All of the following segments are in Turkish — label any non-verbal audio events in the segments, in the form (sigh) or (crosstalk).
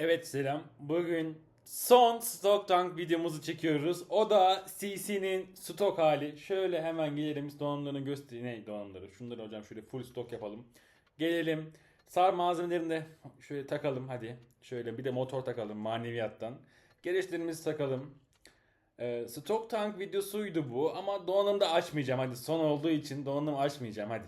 Evet selam. Bugün son Stock Tank videomuzu çekiyoruz. O da CC'nin stok hali. Şöyle hemen gelelim donanımlarını göstereyim. Ne donanımları? Şunları hocam şöyle full stok yapalım. Gelelim. Sar malzemelerini de şöyle takalım hadi. Şöyle bir de motor takalım maneviyattan. Gereçlerimizi takalım. Ee, Stock Tank videosuydu bu ama donanımı da açmayacağım hadi son olduğu için donanımı açmayacağım hadi.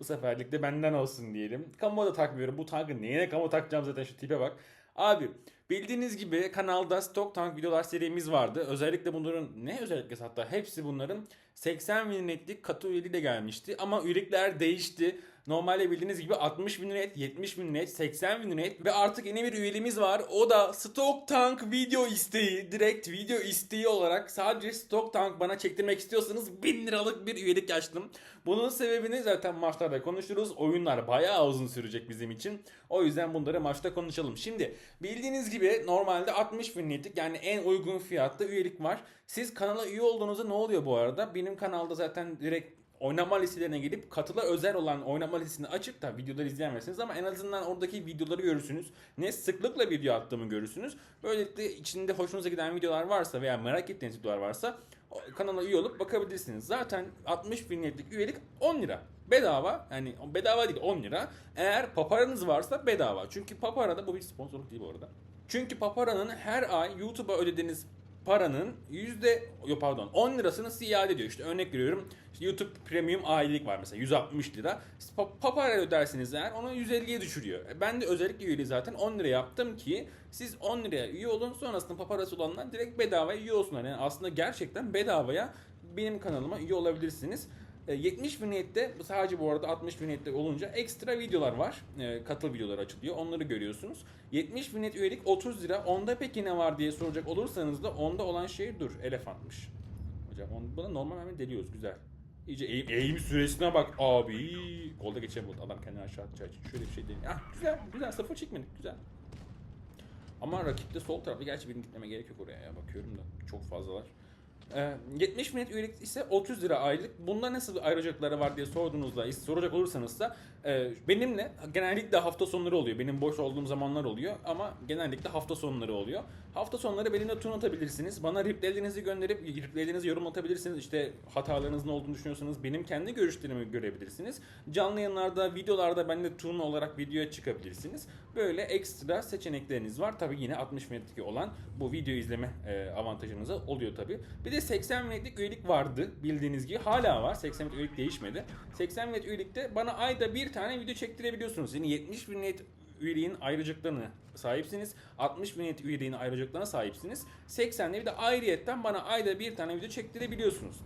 Bu seferlik de benden olsun diyelim. Kamu da takmıyorum. Bu tankı neyine kamu takacağım zaten şu tipe bak. Abi bildiğiniz gibi kanalda Stock Tank videolar serimiz vardı. Özellikle bunların ne özellikle hatta hepsi bunların 80 bin netlik katı üyeliğiyle gelmişti. Ama üyelikler değişti. Normalde bildiğiniz gibi 60 bin net, 70 bin net, 80 bin net ve artık yeni bir üyeliğimiz var. O da Stock Tank video isteği, direkt video isteği olarak sadece Stock Tank bana çektirmek istiyorsanız 1000 liralık bir üyelik açtım. Bunun sebebini zaten maçlarda konuşuruz. Oyunlar bayağı uzun sürecek bizim için. O yüzden bunları maçta konuşalım. Şimdi bildiğiniz gibi normalde 60 bin netlik yani en uygun fiyatta üyelik var. Siz kanala üye olduğunuzda ne oluyor bu arada? Benim kanalda zaten direkt oynama listelerine gelip katıla özel olan oynama listesini açıp da videoları izleyemezsiniz ama en azından oradaki videoları görürsünüz. Ne sıklıkla video attığımı görürsünüz. Böylelikle içinde hoşunuza giden videolar varsa veya merak ettiğiniz videolar varsa kanala üye olup bakabilirsiniz. Zaten 60 bin netlik üyelik 10 lira. Bedava yani bedava değil 10 lira. Eğer paparanız varsa bedava. Çünkü paparada bu bir sponsorluk değil bu arada. Çünkü paparanın her ay YouTube'a ödediğiniz paranın yüzde pardon 10 lirasını size iade ediyor. İşte örnek veriyorum işte YouTube Premium aylık var mesela 160 lira. Siz pa- Papara ödersiniz eğer onu 150'ye düşürüyor. E, Ben de özellikle üyeliği zaten 10 lira yaptım ki siz 10 liraya üye olun sonrasında paparası olanlar direkt bedavaya üye olsunlar. Yani aslında gerçekten bedavaya benim kanalıma üye olabilirsiniz. E, 70 bin niyette sadece bu arada 60 bin niyette olunca ekstra videolar var. E, katıl videoları açılıyor. Onları görüyorsunuz. 70 bin net üyelik 30 lira. Onda peki ne var diye soracak olursanız da onda olan şey dur elefantmış. Hocam on, buna normal hemen deliyoruz güzel. İyice eğim, eğim süresine bak abi. Golda geçemiyordu adam kendini aşağı atacağı. Şöyle bir şey değil. Ah güzel güzel sıfır çekmedik güzel. Ama rakip de sol tarafta. Gerçi benim gitmeme gerek yok oraya ya. Bakıyorum da çok fazlalar. Ee, 70 bin net üyelik ise 30 lira aylık. Bunda nasıl ayrıcalıkları var diye sorduğunuzda, soracak olursanız da e, benimle genellikle hafta sonları oluyor. Benim boş olduğum zamanlar oluyor ama genellikle hafta sonları oluyor. Hafta sonları benimle tun atabilirsiniz. Bana replaylerinizi gönderip replaylerinizi yorum atabilirsiniz. İşte hatalarınızın olduğunu düşünüyorsanız benim kendi görüşlerimi görebilirsiniz. Canlı yayınlarda, videolarda benimle tun olarak videoya çıkabilirsiniz. Böyle ekstra seçenekleriniz var. Tabii yine 60 minutlik olan bu video izleme e, avantajınız oluyor tabii. Bir de 80 minutlik üyelik vardı bildiğiniz gibi. Hala var. 80 minut üyelik değişmedi. 80 minut üyelikte bana ayda bir tane video çektirebiliyorsunuz. Yani 70 minut üyeliğin ayrıcalıklarına sahipsiniz. 60 bin üyeliğin ayrıcalıklarına sahipsiniz. 80'de bir de ayrıyetten bana ayda bir tane video çektirebiliyorsunuz.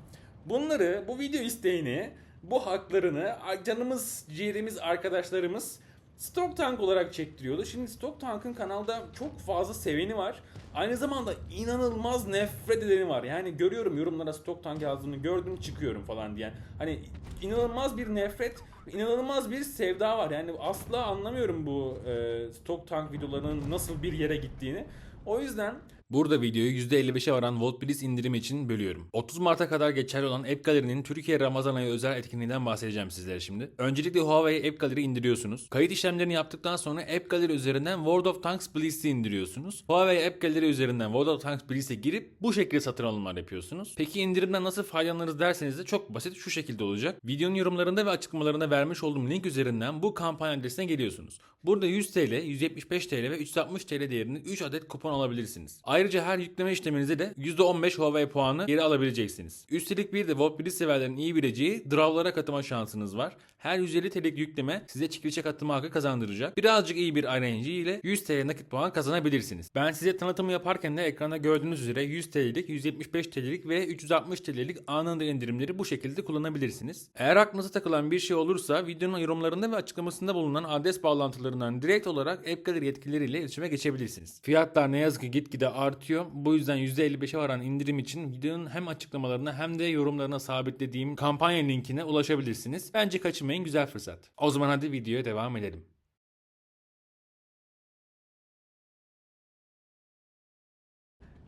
Bunları, bu video isteğini, bu haklarını canımız, ciğerimiz, arkadaşlarımız Stock Tank olarak çektiriyordu. Şimdi Stock Tank'ın kanalda çok fazla seveni var. Aynı zamanda inanılmaz nefret edeni var. Yani görüyorum yorumlara Stock Tank yazdığını gördüm çıkıyorum falan diyen. Hani inanılmaz bir nefret, inanılmaz bir sevda var. Yani asla anlamıyorum bu e, Stock Tank videolarının nasıl bir yere gittiğini. O yüzden Burada videoyu %55'e varan Voltbliss indirim için bölüyorum. 30 Mart'a kadar geçerli olan App Gallery'nin Türkiye Ramazan ayı özel etkinliğinden bahsedeceğim sizlere şimdi. Öncelikle Huawei App Gallery indiriyorsunuz. Kayıt işlemlerini yaptıktan sonra App Gallery üzerinden World of Tanks Bliss'i indiriyorsunuz. Huawei App Gallery üzerinden World of Tanks Bliss'e girip bu şekilde satın alımlar yapıyorsunuz. Peki indirimden nasıl faydalanırız derseniz de çok basit şu şekilde olacak. Videonun yorumlarında ve açıklamalarında vermiş olduğum link üzerinden bu kampanya adresine geliyorsunuz. Burada 100 TL, 175 TL ve 360 TL değerinde 3 adet kupon alabilirsiniz. Ayrıca her yükleme işleminizde de %15 Huawei puanı geri alabileceksiniz. Üstelik bir de Volt severlerin iyi bileceği drawlara katılma şansınız var. Her 150 TL'lik yükleme size çekilişe katılma hakkı kazandıracak. Birazcık iyi bir RNG ile 100 TL nakit puan kazanabilirsiniz. Ben size tanıtımı yaparken de ekranda gördüğünüz üzere 100 TL'lik, 175 TL'lik ve 360 TL'lik anında indirimleri bu şekilde kullanabilirsiniz. Eğer aklınıza takılan bir şey olursa videonun yorumlarında ve açıklamasında bulunan adres bağlantılarından direkt olarak App Gallery yetkilileriyle iletişime geçebilirsiniz. Fiyatlar ne yazık ki gitgide artıyor. Bu yüzden %55'e varan indirim için videonun hem açıklamalarına hem de yorumlarına sabitlediğim kampanya linkine ulaşabilirsiniz. Bence kaçırmayın güzel fırsat. O zaman hadi videoya devam edelim.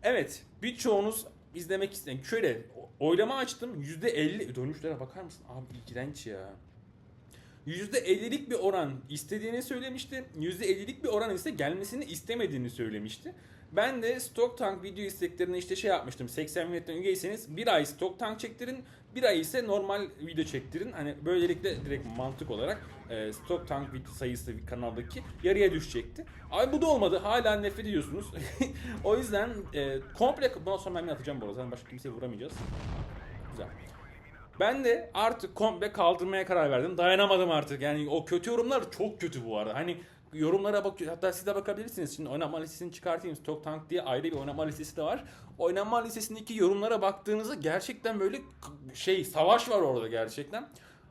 evet birçoğunuz izlemek isteyen şöyle oylama açtım %50 dönüşlere bakar mısın abi iğrenç ya. %50'lik bir oran istediğini söylemişti. %50'lik bir oran ise gelmesini istemediğini söylemişti. Ben de Stock Tank video isteklerine işte şey yapmıştım. 80 milletten üyeyseniz bir ay Stock Tank çektirin. Bir ay ise normal video çektirin. Hani böylelikle direkt mantık olarak e, Stock Tank sayısı kanaldaki yarıya düşecekti. Abi bu da olmadı. Hala nefret ediyorsunuz. (laughs) o yüzden e, komple bundan sonra ben atacağım bu arada. Zaten başka kimseye vuramayacağız. Güzel. Ben de artık komple kaldırmaya karar verdim. Dayanamadım artık. Yani o kötü yorumlar çok kötü bu arada. Hani yorumlara bak hatta siz de bakabilirsiniz. Şimdi oynama listesini çıkartayım. Stock Tank diye ayrı bir oynama listesi de var. Oynama listesindeki yorumlara baktığınızda gerçekten böyle şey savaş var orada gerçekten.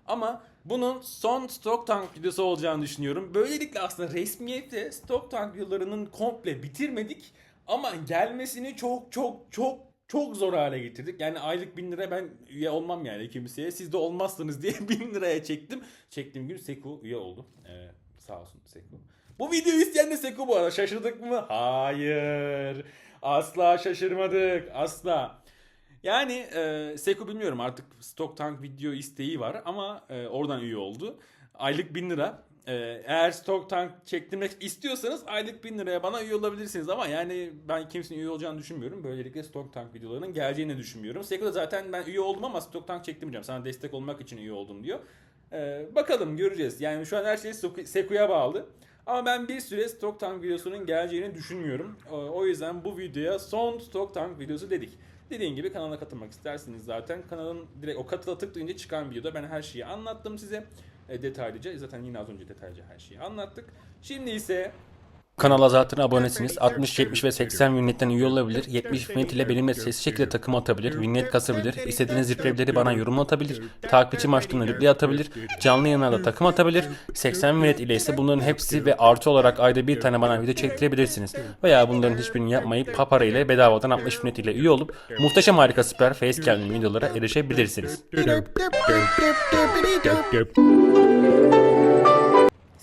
Ama bunun son Stock Tank videosu olacağını düşünüyorum. Böylelikle aslında resmiyette Stock Tank videolarının komple bitirmedik. Ama gelmesini çok çok çok çok zor hale getirdik. Yani aylık 1000 lira ben üye olmam yani kimseye. Siz de olmazsınız diye (laughs) 1000 liraya çektim. Çektiğim gün Seku üye oldu. Ee, sağ olsun Seku. Bu videoyu isteyen de Seku bu arada. Şaşırdık mı? Hayır. Asla şaşırmadık. Asla. Yani e, Seku bilmiyorum artık Stock Tank video isteği var ama e, oradan üye oldu. Aylık 1000 lira. E, eğer Stock Tank çektirmek istiyorsanız aylık 1000 liraya bana üye olabilirsiniz ama yani ben kimsenin üye olacağını düşünmüyorum. Böylelikle Stock Tank videolarının geleceğini düşünmüyorum. Seku da zaten ben üye oldum ama Stock Tank çektirmeyeceğim. Sana destek olmak için üye oldum diyor. E, bakalım göreceğiz. Yani şu an her şey Seku- Seku'ya bağlı. Ama ben bir süre Stock Tank videosunun geleceğini düşünmüyorum. O, o yüzden bu videoya son Stock Tank videosu dedik. Dediğim gibi kanala katılmak isterseniz zaten kanalın direkt o katıla tıklayınca çıkan videoda ben her şeyi anlattım size. E, detaylıca zaten yine az önce detaylıca her şeyi anlattık. Şimdi ise Kanala zaten abonesiniz. 60, 70 ve 80 winnetten üye olabilir. 70 winnet ile benimle sesli şekilde takım atabilir. Winnet kasabilir. İstediğiniz replevleri bana yorum atabilir. Takipçi maçlarına replay atabilir. Canlı yayınlarda takım atabilir. 80 winnet ile ise bunların hepsi ve artı olarak ayda bir tane bana video çektirebilirsiniz. Veya bunların hiçbirini yapmayıp papara ile bedavadan 60 winnet ile üye olup muhteşem harika süper facecam videolara erişebilirsiniz.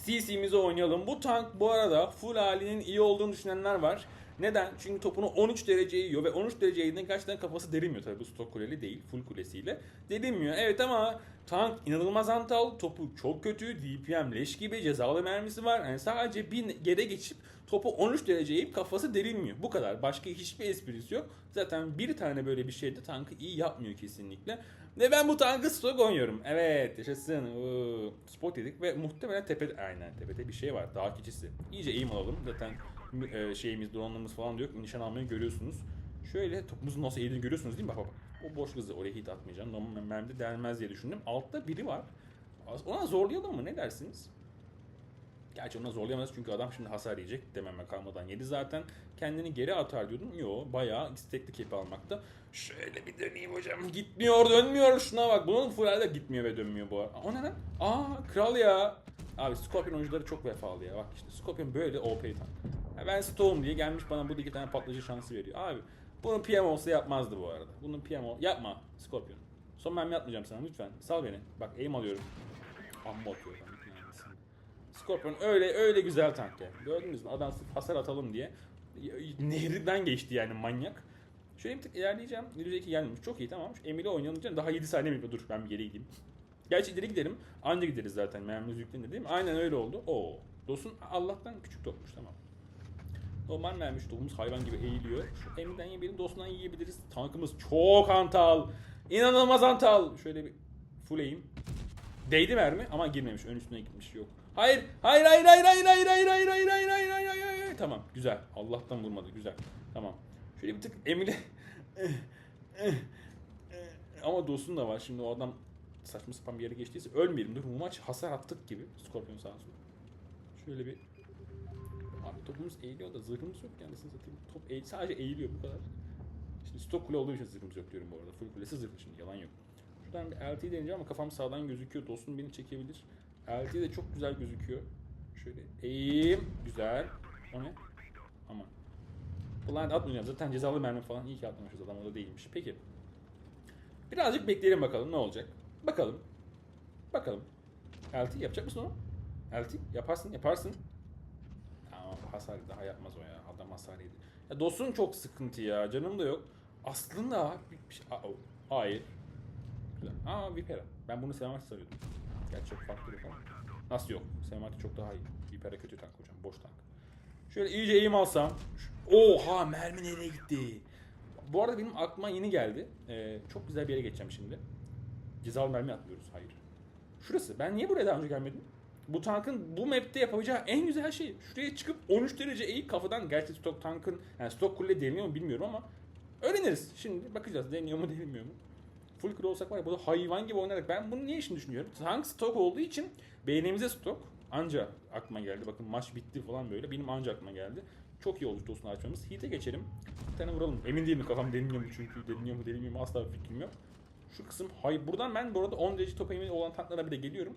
CC'mizi oynayalım. Bu tank bu arada full halinin iyi olduğunu düşünenler var. Neden? Çünkü topunu 13 dereceye yiyor ve 13 dereceye yediğinde gerçekten kafası delinmiyor. Tabii bu stok kuleli değil, full kulesiyle. Delinmiyor. Evet ama tank inanılmaz antal, topu çok kötü, DPM leş gibi, cezalı mermisi var. Yani sadece bir gere geçip topu 13 derece yiyip kafası delinmiyor. Bu kadar. Başka hiçbir esprisi yok. Zaten bir tane böyle bir şeyde tankı iyi yapmıyor kesinlikle. Ve ben bu tankı stok oynuyorum. Evet yaşasın. Oo, spot dedik ve muhtemelen tepede aynen tepede bir şey var. Dağ keçisi. İyice eğim alalım. Zaten e, şeyimiz, drone'larımız falan da yok. Nişan almayı görüyorsunuz. Şöyle topumuzun nasıl eğildiğini görüyorsunuz değil mi? Bak bak. O boş hızı oraya hit atmayacağım. Normal mermide delmez diye düşündüm. Altta biri var. Ona zorlayalım mı? Ne dersiniz? Gerçi ona zorlayamayız çünkü adam şimdi hasar yiyecek. Dememe kalmadan yedi zaten. Kendini geri atar diyordum. Yo bayağı istekli kepi almakta. Şöyle bir döneyim hocam. Gitmiyor dönmüyor. Şuna bak. Bunun full gitmiyor ve dönmüyor bu arada. O ne lan? Aa kral ya. Abi Scorpion oyuncuları çok vefalı ya. Bak işte Scorpion böyle OP tank. Ben Storm diye gelmiş bana burada iki tane patlayıcı şansı veriyor. Abi bunun PM olsa yapmazdı bu arada. Bunun PM ol... Yapma Scorpion. Son mermi yapmayacağım sana lütfen. Sal beni. Bak aim alıyorum. Amma atıyor ben. Scorpion öyle öyle güzel tank yani. Gördünüz mü? Adam sırf hasar atalım diye nehrinden geçti yani manyak. Şöyle bir tık ilerleyeceğim. 702 gelmemiş. Çok iyi tamam. Şu Emir'i oynayalım. Daha 7 saniye mi? Dur ben bir geri gideyim. Gerçi ileri giderim. Anca gideriz zaten. Mermimiz yüklendi değil mi? Aynen öyle oldu. Oo. Dosun Allah'tan küçük topmuş tamam. Normal mermiş topumuz hayvan gibi eğiliyor. Şu Emir'den yiyebilirim. Dosun'dan yiyebiliriz. Tankımız çok antal. İnanılmaz antal. Şöyle bir full aim. Değdi mermi ama girmemiş. Ön üstüne gitmiş. Yok. Hayır. Hayır hayır hayır hayır hayır hayır hayır hayır hayır hayır hayır hayır hayır hayır Tamam güzel. Allah'tan vurmadı güzel. Tamam. Şöyle bir tık Emile ama dostum da var. Şimdi o adam saçma sapan bir yere geçtiyse ölmeyelim. Dur bu maç hasar attık gibi. Scorpion sağ olsun. Şöyle bir Abi topumuz eğiliyor da zırhımız yok yani satayım. Top eğ sadece eğiliyor bu kadar. Şimdi stok kule olduğu için zırhımız yok diyorum bu arada. Full kulesi zırhlı şimdi yalan yok. Şuradan bir LT deneyeceğim ama kafam sağdan gözüküyor. Dostum beni çekebilir. LT de çok güzel gözüküyor. Şöyle eğim. Güzel. O ne? Aman. Blind atmayacağım. Zaten cezalı mermi falan iyi ki atmamışız adam o da değilmiş. Peki. Birazcık bekleyelim bakalım ne olacak. Bakalım. Bakalım. LT yapacak mısın onu? LT yaparsın yaparsın. Ama hasar daha yapmaz o ya. Adam hasar yedi. Ya dostum çok sıkıntı ya. Canım da yok. Aslında bir, bir şey... Hayır. Güzel. Aa Vipera. Ben bunu sevmek sanıyordum. Gerçi çok farklı bir ama. Nasıl yok? Sematik çok daha iyi. Hiper kötü tank hocam. Boş tank. Şöyle iyice eğim alsam. Oha mermi nereye gitti? Bu arada benim aklıma yeni geldi. Ee, çok güzel bir yere geçeceğim şimdi. Cezalı mermi atlıyoruz. Hayır. Şurası. Ben niye buraya daha önce gelmedim? Bu tankın bu map'te yapacağı en güzel şey. Şuraya çıkıp 13 derece eğik kafadan gerçi stok tankın yani stok kule deniyor mu bilmiyorum ama öğreniriz. Şimdi bakacağız deniyor mu denilmiyor mu. Full crew olsak var ya burada hayvan gibi oynarak ben bunu niye şimdi düşünüyorum? Tank stok olduğu için beynimize stok anca aklıma geldi. Bakın maç bitti falan böyle. Benim anca aklıma geldi. Çok iyi oldu dostunu açmamız. Heat'e geçelim. Bir tane vuralım. Emin değilim kafam deniliyor mu çünkü deniliyor mu denilmiyor mu asla bir fikrim yok. Şu kısım hayır buradan ben bu arada 10 derece top eğimi olan tanklara bile geliyorum.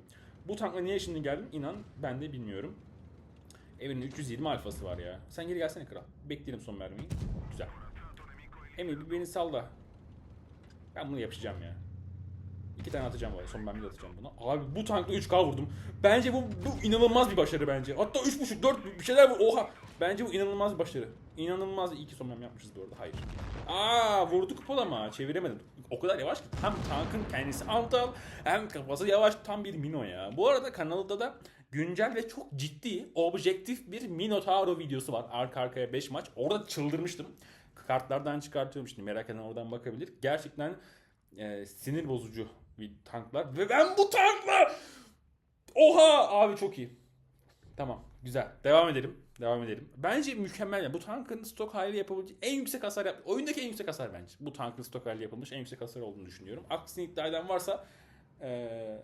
Bu tankla niye şimdi geldim inan ben de bilmiyorum. Evinin 320 alfası var ya. Sen geri gelsene kral. Bekleyelim son mermiyi. Güzel. Emir bir beni sal da. Ben bunu yapacağım ya. İki tane atacağım var. Son mermi de atacağım buna. Abi bu tankla 3K vurdum. Bence bu, bu inanılmaz bir başarı bence. Hatta 3.5 4 bir şeyler vur. Oha. Bence bu inanılmaz bir başarı. İnanılmaz iyi ki son mermi yapmışız bu arada. Hayır. Aa vurdu kupola ama çeviremedim. O kadar yavaş ki hem tankın kendisi antal hem kafası yavaş tam bir mino ya. Bu arada kanalda da güncel ve çok ciddi objektif bir Minotauro videosu var. Arka arkaya 5 maç. Orada çıldırmıştım. Kartlardan çıkartıyorum şimdi merak eden oradan bakabilir. Gerçekten e, sinir bozucu bir tanklar. Ve ben bu tankla Oha abi çok iyi. Tamam güzel. Devam edelim. Devam edelim. Bence mükemmel. ya. Bu tankın stok hali yapabileceği en yüksek hasar yap. Oyundaki en yüksek hasar bence. Bu tankın stok hali yapılmış en yüksek hasar olduğunu düşünüyorum. Aksini iddia eden varsa eee,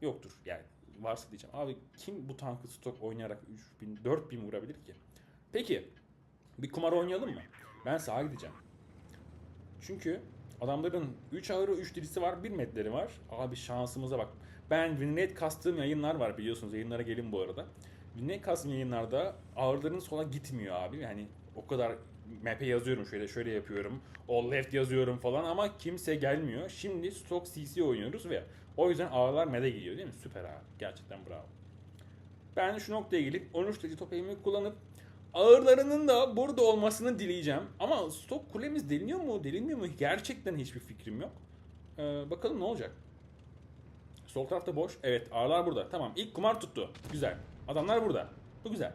yoktur yani. Varsa diyeceğim. Abi kim bu tankı stok oynayarak 3000 4000 vurabilir ki? Peki bir kumar oynayalım mı? Ben sağa gideceğim. Çünkü adamların 3 ağırı 3 dirisi var, 1 medleri var. Abi şansımıza bak. Ben winrate kastığım yayınlar var biliyorsunuz. Yayınlara gelin bu arada. Winrate kastığım yayınlarda ağırların sola gitmiyor abi. Yani o kadar map'e yazıyorum şöyle şöyle yapıyorum. All left yazıyorum falan ama kimse gelmiyor. Şimdi stock CC oynuyoruz ve o yüzden ağırlar med'e gidiyor değil mi? Süper abi. Gerçekten bravo. Ben şu noktaya gelip 13 derece top kullanıp ağırlarının da burada olmasını dileyeceğim. Ama stok kulemiz deliniyor mu delinmiyor mu gerçekten hiçbir fikrim yok. Ee, bakalım ne olacak. Sol tarafta boş. Evet ağırlar burada. Tamam ilk kumar tuttu. Güzel. Adamlar burada. Bu güzel.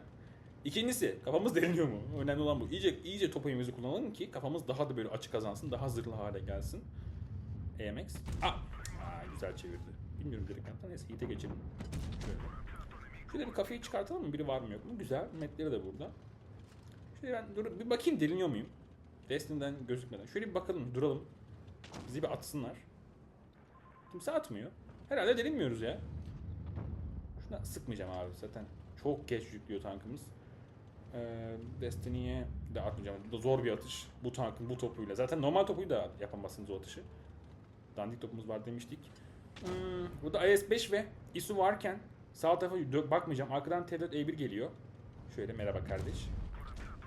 İkincisi kafamız (laughs) deliniyor mu? Önemli olan bu. İyice iyice top kullanalım ki kafamız daha da böyle açı kazansın. Daha zırhlı hale gelsin. AMX. Aa, Aa güzel çevirdi. Bilmiyorum direkt yaptı. Neyse Yiğit'e geçelim. Şöyle. Şöyle bir kafayı çıkartalım mı? Biri var mı yok mu? Güzel. Metleri de burada. Şöyle ben dur, bir bakayım deliniyor muyum? Destiny'den gözükmeden. Şöyle bir bakalım, duralım. Bizi bir atsınlar. Kimse atmıyor. Herhalde delinmiyoruz ya. Şuna sıkmayacağım abi zaten. Çok geç yüklüyor tankımız. Ee, Destiny'ye de atmayacağım. Bu da zor bir atış. Bu tankın bu topuyla. Zaten normal topuyu da yapamazsınız o atışı. Dandik topumuz var demiştik. Hmm, burada IS-5 ve ISU varken sağ tarafa bakmayacağım. Arkadan T4 E1 geliyor. Şöyle merhaba kardeş.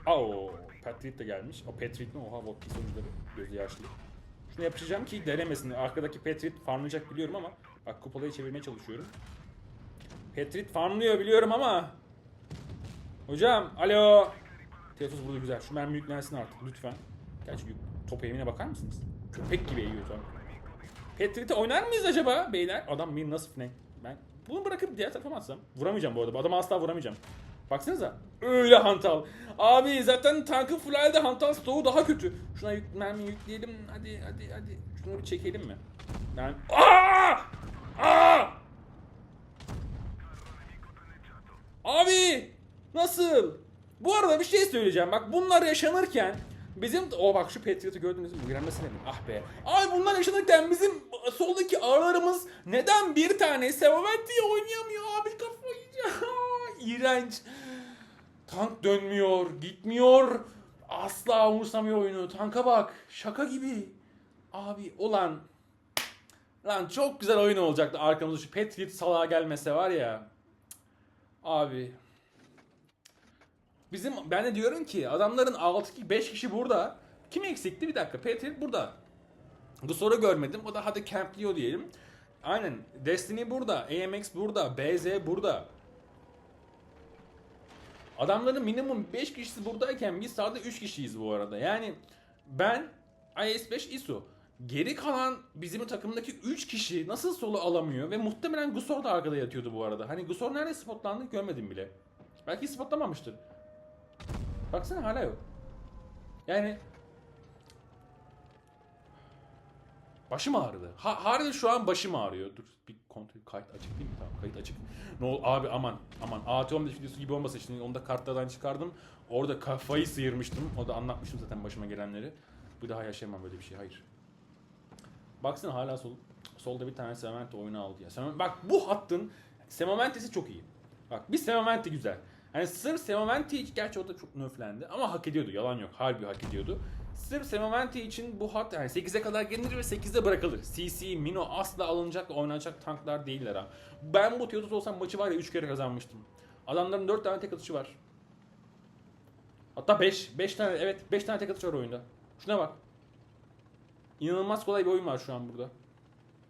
Aa, Patrick de gelmiş. O Patrick mi? Oha Votki sonuçları gözü yaşlı. Şunu yapacağım ki denemesin. Arkadaki Patrick farmlayacak biliyorum ama bak kupalayı çevirmeye çalışıyorum. Patrick farmlıyor biliyorum ama Hocam alo. Teotos burada güzel. Şu mermi yüklensin artık lütfen. Gerçi top eğimine bakar mısınız? Köpek gibi eğiyor tam. Patrick'te oynar mıyız acaba beyler? Adam beni nasıl flank? Ben bunu bırakıp diğer tarafa atsam? Vuramayacağım bu arada. Adamı asla vuramayacağım. Baksanıza. Öyle hantal. Abi zaten tankın full halde hantal stoğu daha kötü. Şuna yük, mermi yükleyelim. Hadi hadi hadi. Şunu bir çekelim mi? Ben... Aa! Aa! Abi! Nasıl? Bu arada bir şey söyleyeceğim. Bak bunlar yaşanırken bizim o bak şu Patriot'u gördünüz mü? Güvenmesine mi? Ah be. Abi bunlar yaşanırken bizim soldaki ağlarımız neden bir tane Sevavet diye oynayamıyor abi kafayı yiyeceğim. İğrenç. Tank dönmüyor, gitmiyor. Asla umursamıyor oyunu. Tanka bak. Şaka gibi. Abi ulan Lan çok güzel oyun olacaktı arkamızda şu Patriot salağa gelmese var ya. Abi. Bizim ben de diyorum ki adamların 6 5 kişi burada. Kim eksikti? Bir dakika. Patriot burada. Bu soru görmedim. O da hadi campliyor diyelim. Aynen. Destiny burada. AMX burada. BZ burada. Adamların minimum 5 kişisi buradayken biz sadece 3 kişiyiz bu arada. Yani ben IS-5 ISO. Geri kalan bizim takımdaki 3 kişi nasıl solu alamıyor ve muhtemelen Gusor da arkada yatıyordu bu arada. Hani Gusor nerede spotlandı görmedim bile. Belki spotlamamıştır. Baksana hala yok. Yani Başım ağrıdı. Ha, harbiden şu an başım ağrıyor. Dur bir kontrol kayıt açık değil mi? Tamam kayıt açık. Ne ol abi aman aman AT15 videosu gibi olmasın şimdi onu da kartlardan çıkardım. Orada kafayı sıyırmıştım. O da anlatmıştım zaten başıma gelenleri. Bir daha yaşayamam böyle bir şey. Hayır. Baksana hala sol solda bir tane Semamente oyunu aldı ya. Sem- bak bu hattın Semamentesi çok iyi. Bak bir Semamente güzel. Hani sırf Semamente gerçi o da çok nöflendi ama hak ediyordu. Yalan yok. Harbi hak ediyordu. Sırf Semamente için bu hat yani 8'e kadar gelir ve 8'de bırakılır. CC, Mino asla alınacak, oynanacak tanklar değiller ha. Ben bu Teodos olsam maçı var ya 3 kere kazanmıştım. Adamların 4 tane tek atışı var. Hatta 5. 5 tane evet 5 tane tek atış var oyunda. Şuna bak. İnanılmaz kolay bir oyun var şu an burada.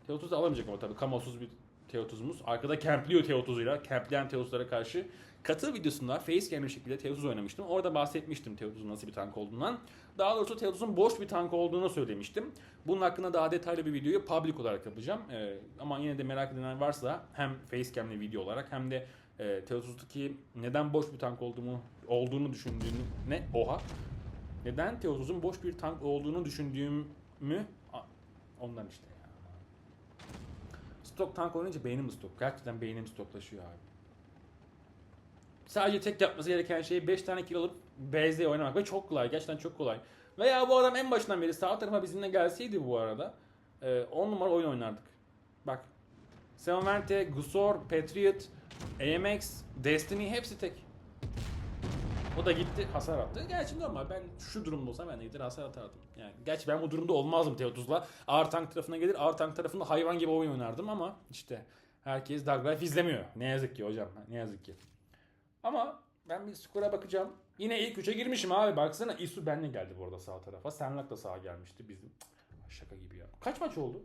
T30 alamayacak ama tabii kamosuz bir T30'umuz. Arkada campliyor T30'uyla. Campleyen T30'lara karşı. Katıl videosunda facecam bir şekilde T30 oynamıştım. Orada bahsetmiştim T30'un nasıl bir tank olduğundan. Daha doğrusu T30'un boş bir tank olduğunu söylemiştim. Bunun hakkında daha detaylı bir videoyu public olarak yapacağım. Ee, ama yine de merak edenler varsa hem facecam'li video olarak hem de e, T30'daki neden boş bir tank olduğunu olduğunu düşündüğünü ne oha neden T30'un boş bir tank olduğunu düşündüğümü ondan işte ya. Stok tank oynayınca beynim stok. Gerçekten beynim stoklaşıyor abi. Sadece tek yapması gereken şey 5 tane kill alıp BZ oynamak ve çok kolay. Gerçekten çok kolay. Veya bu adam en başından beri sağ tarafa bizimle gelseydi bu arada 10 numara oyun oynardık. Bak. Semovente, Gusor, Patriot, AMX, Destiny hepsi tek. O da gitti hasar attı. Gerçi normal ben şu durumda olsam ben de gider hasar atardım. Yani gerçi ben bu durumda olmazdım T30'la. Ağır tank tarafına gelir ağır tank tarafında hayvan gibi oyun oynardım ama işte herkes Dark Life izlemiyor. Ne yazık ki hocam ne yazık ki. Ama ben bir skora bakacağım. Yine ilk üçe girmişim abi baksana. Isu benle geldi bu arada sağ tarafa. Senlak da sağa gelmişti bizim. Şaka gibi ya. Kaç maç oldu?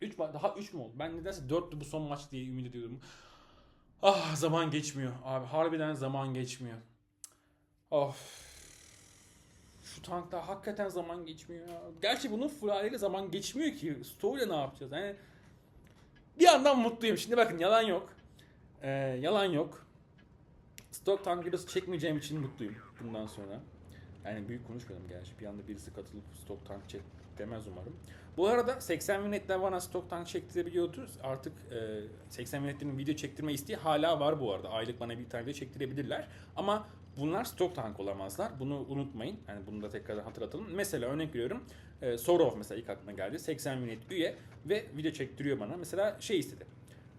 3 maç daha 3 mü oldu? Ben nedense 4'tü bu son maç diye ümit ediyordum. Ah zaman geçmiyor abi. Harbiden zaman geçmiyor. Of. Şu tankta hakikaten zaman geçmiyor. Gerçi bunun full haliyle zaman geçmiyor ki. Story'le ne yapacağız? Yani bir yandan mutluyum. Şimdi bakın yalan yok. Ee, yalan yok. Stock tank videosu çekmeyeceğim için mutluyum bundan sonra. Yani büyük konuşmayalım gerçi. Bir anda birisi katılıp stock tank çek demez umarım. Bu arada 80 minnetten bana stock tank çektirebiliyordu. Artık e, 80 minnetten video çektirme isteği hala var bu arada. Aylık bana bir tane de çektirebilirler. Ama bunlar stock tank olamazlar. Bunu unutmayın. Yani bunu da tekrar hatırlatalım. Mesela örnek veriyorum. E, Sorov mesela ilk aklıma geldi. 80 minnet üye ve video çektiriyor bana. Mesela şey istedi.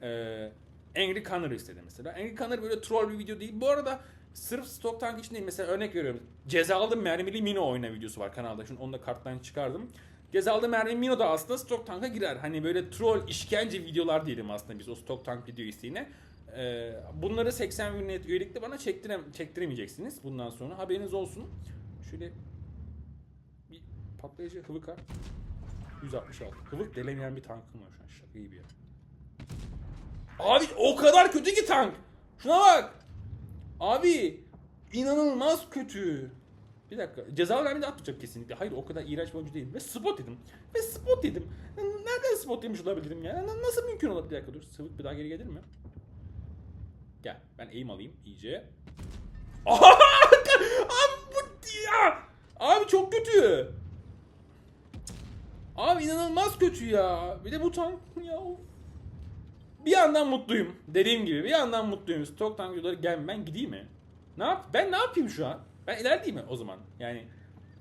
E, Angry Connor istedi mesela. Angry Connor böyle troll bir video değil. Bu arada sırf stock tank için değil. Mesela örnek veriyorum. Cezalı mermili Mino oyna videosu var kanalda. Şimdi onu da karttan çıkardım. Cezalı mermi Mino da aslında stock tanka girer. Hani böyle troll işkence videolar diyelim aslında biz o stock tank video isteğine. Ee, bunları 80 minnet üyelikte bana çektirem çektiremeyeceksiniz bundan sonra. Haberiniz olsun. Şöyle bir patlayıcı hıvıka 166. Hıvık delemeyen bir tankım var şu an. Şaka gibi ya. Abi o kadar kötü ki tank. Şuna bak. Abi inanılmaz kötü. Bir dakika. Cezalı mermi de atmayacak kesinlikle. Hayır o kadar iğrenç bir oyuncu değilim. Ve spot dedim. Ve spot dedim. Nereden spot yemiş olabilirim ya? Na- Nasıl mümkün olabilir? Bir dakika dur. Sıvık bir daha geri gelir mi? Gel. Ben aim alayım iyice. (laughs) Abi. Abi çok kötü. Abi inanılmaz kötü ya. Bir de bu tank ya. of. Bir yandan mutluyum. Dediğim gibi bir yandan mutluyum. Stok tank videoları gel ben gideyim mi? Ne yap? Ben ne yapayım şu an? Ben ilerleyeyim mi o zaman? Yani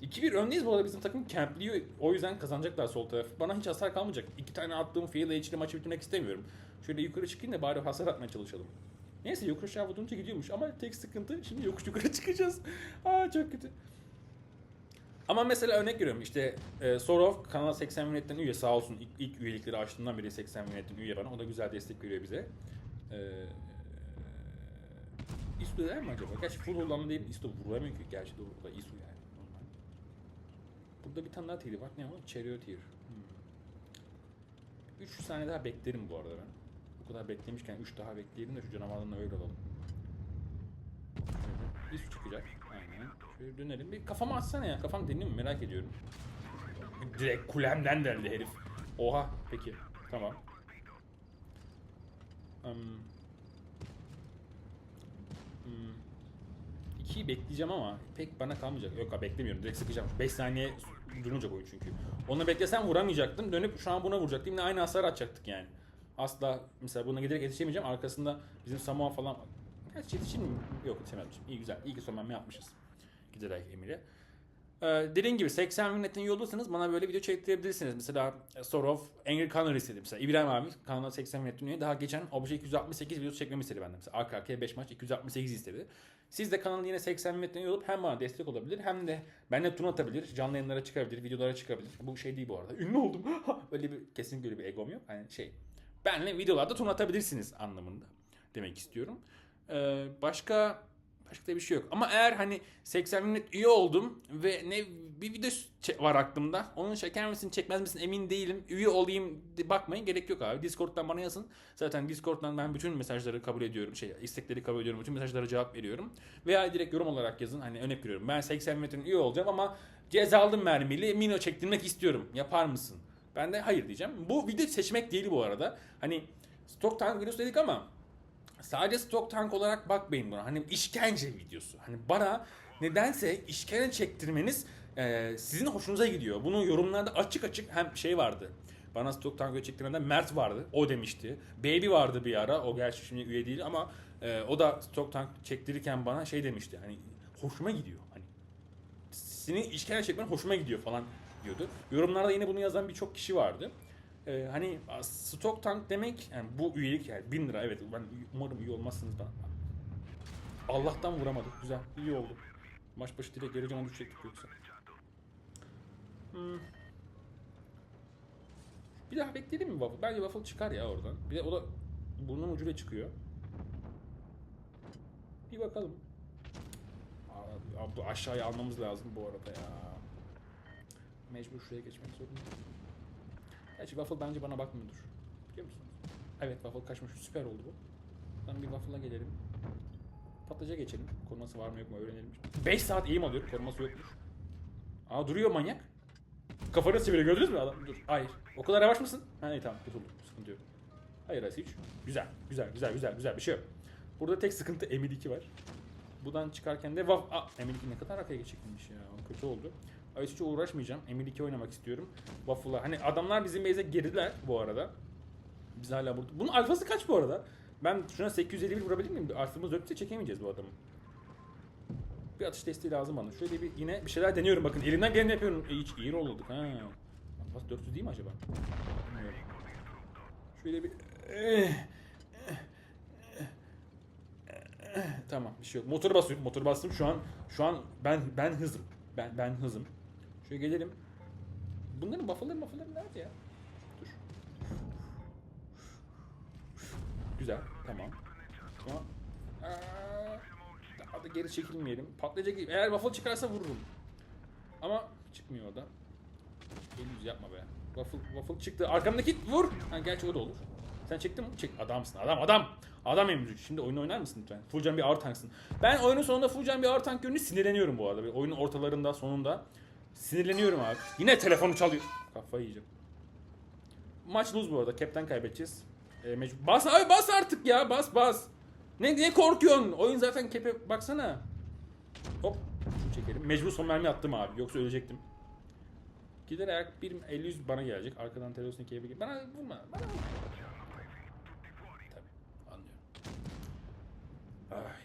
2-1 öndeyiz bu arada bizim takım campliyor. O yüzden kazanacaklar sol tarafı. Bana hiç hasar kalmayacak. İki tane attığım fail HD'li maçı bitirmek istemiyorum. Şöyle yukarı çıkayım da bari hasar atmaya çalışalım. Neyse yokuş aşağı vurdukça gidiyormuş ama tek sıkıntı şimdi yokuş yukarı (laughs) çıkacağız. Aa çok kötü. Ama mesela örnek veriyorum işte e, Sorov kanala 80 minnetten üye sağ olsun ilk, ilk üyelikleri açtığından beri 80 minnetten üye bana. O da güzel destek veriyor bize. Ee, İSO der mi acaba? Gerçi full olan değil İSO vuramıyor ki. Gerçi doğru da İSO yani. Normal. Burada bir tane daha tier var. Ne o? Chariot tier. Hmm. 3 saniye daha beklerim bu arada ben. Bu kadar beklemişken 3 daha bekleyelim de şu canavarlarla öyle olalım. Şöyle. İSO çıkacak. Aynen. Şöyle dönelim. Bir kafamı açsana ya. Kafam dinliyor mu? Merak ediyorum. Direkt kulemden deldi herif. Oha peki tamam. Hmm. Hmm. İkiyi bekleyeceğim ama pek bana kalmayacak. Yok ha beklemiyorum. Direkt sıkacağım. 5 saniye durmayacak oyun çünkü. Onu beklesem vuramayacaktım. Dönüp şu an buna vuracaktım. Yine aynı hasar atacaktık yani. Asla mesela buna giderek yetişemeyeceğim. Arkasında bizim Samoa falan... Gerçi yetişir mi? Yok yetişememişim. İyi güzel. İyi ki sonlanma yapmışız. Giderek Emir'e. Ee, dediğim gibi 80 minnetin yoldasınız bana böyle video çektirebilirsiniz. Mesela e, sort of Angry Connor istedi mesela. İbrahim abi kanalda 80 minnetin üye daha geçen Obje 268 videosu çekmemi istedi benden. Mesela arka arkaya 5 maç 268 istedi. Siz de kanalın yine 80 minnetin üye olup hem bana destek olabilir hem de benimle turn atabilir. Canlı yayınlara çıkabilir, videolara çıkabilir. Bu şey değil bu arada. (laughs) Ünlü oldum. (laughs) öyle bir kesinlikle öyle bir egom yok. Yani şey benle videolarda turn atabilirsiniz anlamında demek istiyorum. Ee, başka Başka da bir şey yok. Ama eğer hani 80 minut üye oldum ve ne bir video var aklımda. Onu çeker misin çekmez misin emin değilim. Üye olayım bakmayın gerek yok abi. Discord'dan bana yazın. Zaten Discord'dan ben bütün mesajları kabul ediyorum. Şey istekleri kabul ediyorum. Bütün mesajlara cevap veriyorum. Veya direkt yorum olarak yazın. Hani örnek veriyorum. Ben 80 minutun üye olacağım ama cezalı mermiyle Mino çektirmek istiyorum. Yapar mısın? Ben de hayır diyeceğim. Bu video seçmek değil bu arada. Hani Stock Tank dedik ama sadece stock tank olarak bakmayın buna. Hani işkence videosu. Hani bana nedense işkence çektirmeniz e, sizin hoşunuza gidiyor. Bunu yorumlarda açık açık hem şey vardı. Bana stock tank çektirenler Mert vardı. O demişti. Baby vardı bir ara. O gerçi şimdi üye değil ama e, o da stock tank çektirirken bana şey demişti. Hani hoşuma gidiyor. Hani senin işkence çekmen hoşuma gidiyor falan diyordu. Yorumlarda yine bunu yazan birçok kişi vardı. Ee, hani stok tank demek yani bu üyelik yani 1000 lira evet ben umarım iyi olmazsınız bana. Allah'tan vuramadık güzel iyi oldu. Maç başı direkt geri cana düşecektik yoksa. Hmm. Bir daha bekleyelim mi Waffle? Bence Waffle çıkar ya oradan. Bir de o da burnun ucuyla çıkıyor. Bir bakalım. Abi aşağıya almamız lazım bu arada ya. Mecbur şuraya geçmek zorundayız. Gerçi Waffle bence bana bakmıyordur. Biliyor musunuz? Evet Waffle kaçmış. Süper oldu bu. Buradan bir Waffle'a gelelim. Patlıca geçelim. Koruması var mı yok mu öğrenelim. 5 saat eğim alıyor. Koruması yokmuş. Aa duruyor manyak. Kafanı çeviriyor gördünüz mü adam? Dur. Hayır. O kadar yavaş mısın? Ha iyi tamam kurtuldum. Sıkıntı yok. Hayır Aysi 3. Güzel. Güzel güzel güzel güzel bir şey yok. Burada tek sıkıntı M2 var. Buradan çıkarken de Waffle... Aa M2 ne kadar arkaya geçecekmiş ya. Kötü oldu. Hiç uğraşmayacağım. M2 oynamak istiyorum. Waffle'a. Hani adamlar bizim base'e girdiler bu arada. Biz hala burada. Bunun alfası kaç bu arada? Ben şuna 851 vurabilir miyim? Alfamız 4'te çekemeyeceğiz bu adamı. Bir atış desteği lazım bana. Şöyle bir yine bir şeyler deniyorum bakın. Elimden geleni yapıyorum. E, hiç iyi rolladık ha. Alfası 400 değil mi acaba? Şöyle bir... Tamam bir şey yok. Motoru basıyorum. Motoru bastım şu an. Şu an ben ben hızım. Ben ben hızım. Şöyle gelelim. Bunların waffle'ları waffle'ları nerede ya? Dur. Güzel. Tamam. Ama Aa, daha da geri çekilmeyelim. Patlayacak. Eğer waffle çıkarsa vururum. Ama çıkmıyor o da. El yapma be. Waffle, waffle çıktı. Arkamdaki vur. Ha, gerçi o da olur. Sen çektin mi? Çek. Adamsın. Adam adam. Adam emri. Şimdi oyunu oynar mısın lütfen? Fullcan bir ağır tanksın. Ben oyunun sonunda Fullcan bir ağır tank görünce sinirleniyorum bu arada. Bir oyunun ortalarında sonunda sinirleniyorum abi. Yine telefonu çalıyor. Kafayı yiyeceğim. Maç lose bu arada. Cap'ten kaybedeceğiz. E, mecbur- Bas abi bas artık ya. Bas bas. Ne ne korkuyorsun? Oyun zaten cap'e baksana. Hop. Şunu çekelim. Mecbur son mermi attım abi. Yoksa ölecektim. Gider ayak bir 50 yüz bana gelecek. Arkadan teröristin ikiye bir Bana vurma. Bana vurma. Tabii. Anlıyorum. Ay.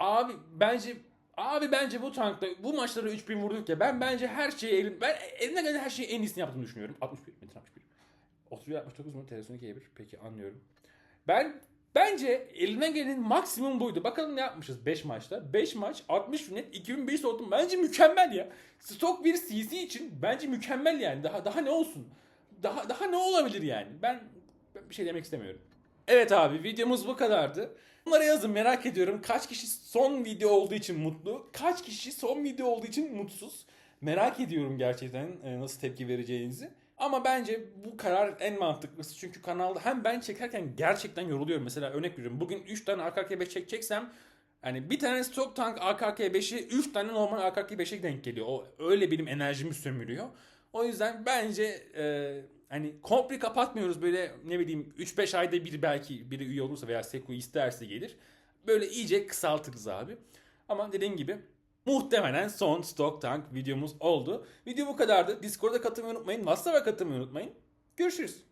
Abi bence Abi bence bu tankta bu maçlara 3000 vurduk ya. Ben bence her şeyi elim ben elimden gelen her şeyi en iyisini yaptığımı düşünüyorum. 61 metre 61. 31 69 mu? Televizyon 2'ye 1. Peki anlıyorum. Ben bence elimden gelenin maksimum buydu. Bakalım ne yapmışız 5 maçta. 5 maç 60 net 2500 oldum. Bence mükemmel ya. Stok bir CC için bence mükemmel yani. Daha daha ne olsun? Daha daha ne olabilir yani? Ben, ben bir şey demek istemiyorum. Evet abi videomuz bu kadardı. Bunlara yazın merak ediyorum. Kaç kişi son video olduğu için mutlu? Kaç kişi son video olduğu için mutsuz? Merak ediyorum gerçekten e, nasıl tepki vereceğinizi. Ama bence bu karar en mantıklısı. Çünkü kanalda hem ben çekerken gerçekten yoruluyorum. Mesela örnek veriyorum. Bugün 3 tane arka arkaya 5 çekeceksem Yani bir tane Stock Tank AKK 5'i 3 tane normal AKK 5'e denk geliyor. O öyle benim enerjimi sömürüyor. O yüzden bence e, hani komple kapatmıyoruz böyle ne bileyim 3-5 ayda bir belki biri üye olursa veya Seku isterse gelir. Böyle iyice kısaltırız abi. Ama dediğim gibi muhtemelen son Stock Tank videomuz oldu. Video bu kadardı. Discord'a katılmayı unutmayın. WhatsApp'a katılmayı unutmayın. Görüşürüz.